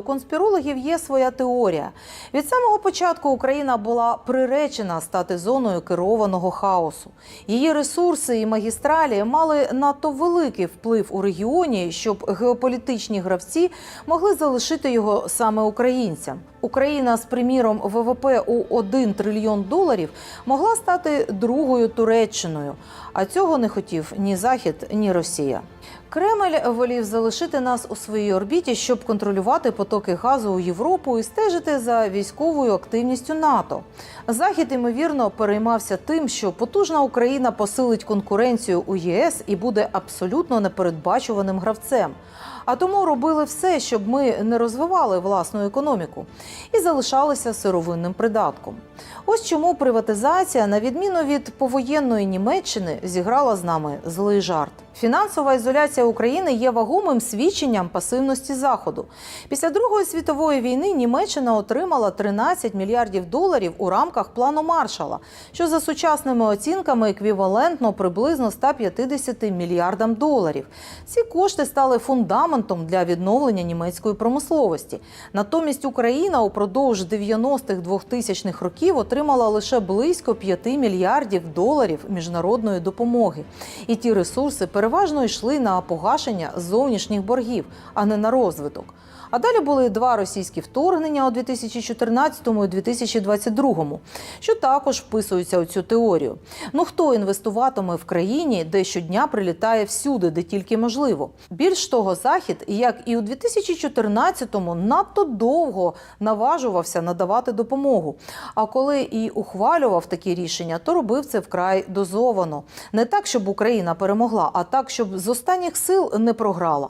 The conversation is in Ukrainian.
У конспірологів є своя теорія. Від самого початку Україна була приречена стати зоною керованого хаосу. Її ресурси і магістралі мали надто великий вплив у регіоні, щоб геополітичні гравці могли залишити його саме українцям. Україна з приміром ВВП у 1 трильйон доларів могла стати другою Туреччиною. А цього не хотів ні Захід, ні Росія. Кремль волів залишити нас у своїй орбіті, щоб контролювати потоки газу у Європу і стежити за військовою активністю НАТО. Захід ймовірно переймався тим, що потужна Україна посилить конкуренцію у ЄС і буде абсолютно непередбачуваним гравцем. А тому робили все, щоб ми не розвивали власну економіку і залишалися сировинним придатком. Ось чому приватизація, на відміну від повоєнної Німеччини, зіграла з нами злий жарт. Фінансова ізоляція України є вагомим свідченням пасивності Заходу. Після Другої світової війни Німеччина отримала 13 мільярдів доларів у рамках плану Маршала, що за сучасними оцінками еквівалентно приблизно 150 мільярдам доларів. Ці кошти стали фундаментом для відновлення німецької промисловості. Натомість Україна упродовж 90-х 2000-х років отримала лише близько 5 мільярдів доларів міжнародної допомоги. І ті ресурси переважно йшли на погашення зовнішніх боргів, а не на розвиток. А далі були два російські вторгнення у 2014 і 2022, що також вписуються у цю теорію. Ну хто інвестуватиме в країні, де щодня прилітає всюди, де тільки можливо? Більш того, захід, як і у 2014-му, надто довго наважувався надавати допомогу. А коли і ухвалював такі рішення, то робив це вкрай дозовано. Не так, щоб Україна перемогла, а так, щоб з останніх сил не програла.